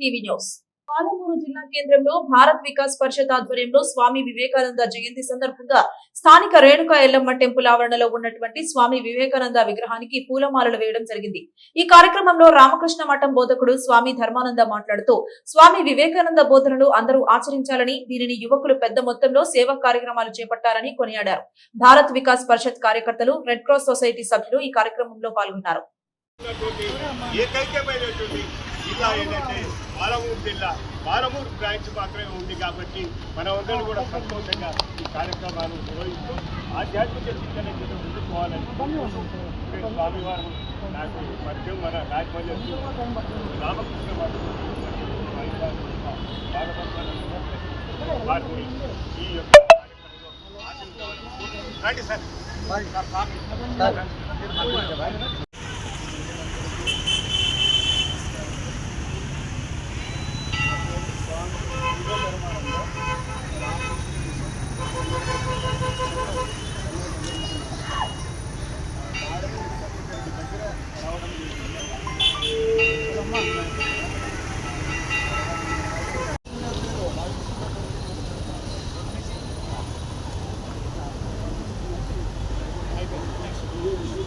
TV news. Palamuru జిల్లా కేంద్రంలో భారత్ వికాస్ పరిషత్ ఆధ్వర్యంలో స్వామి వివేకానంద జయంతి సందర్భంగా స్థానిక రేణుకా ఎల్లమ్మ టెంపుల్ ఆవరణలో ఉన్నటువంటి స్వామి వివేకానంద విగ్రహానికి పూలమాలలు వేయడం జరిగింది. ఈ కార్యక్రమంలో రామకృష్ణ మఠం బోధకుడు స్వామి ధర్మానంద మాట్లాడుతూ స్వామి వివేకానంద బోధనలు అందరూ ఆచరించాలని దీనిని యువకులు పెద్ద మొత్తంలో సేవా కార్యక్రమాలు చేపట్టాలని కొనియాడారు. భారత్ వికాస్ పరిషత్ కార్యకర్తలు రెడ్ క్రాస్ సొసైటీ సభ్యులు ఈ కార్యక్రమంలో పాల్గొన్నారు. పాలమూరు జిల్లా పాలమూరు బ్రాంచ్ మాత్రమే ఉంది కాబట్టి మనమందరం కూడా సంతోషంగా ఈ కార్యక్రమాలు నిర్వహిస్తూ ఆధ్యాత్మిక శిక్షణ ముందుకోవాలని ఇక్కడ స్వామివారు నాకు పరిచయం మన రాజమండ్రి రామకృష్ణ వారు వారిని ఈ యొక్క రండి సార్.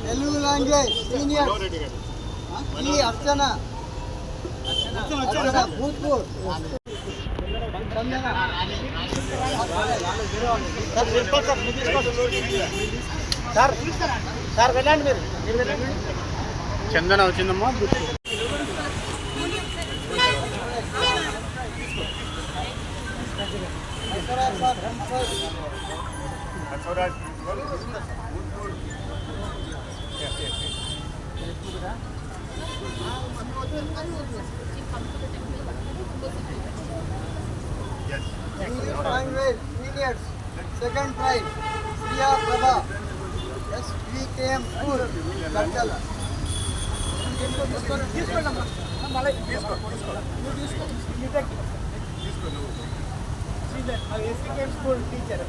Telugu language senior. ఈ అర్చన. భూత్పూర్. సార్ సార్ వెళ్ళండి మీరు. మీరు వెళ్ళండి చందన వచ్చిందమ్మా Basavaraj English language seniors second prize Shriya Prabha SVKM school గడ్డల ఎస్వికేఎం school teacher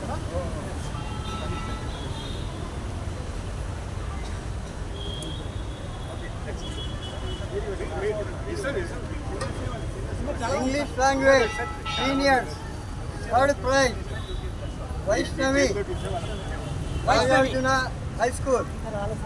English language, seniors, third prize, Vaishnavi, Vaishnavi High School.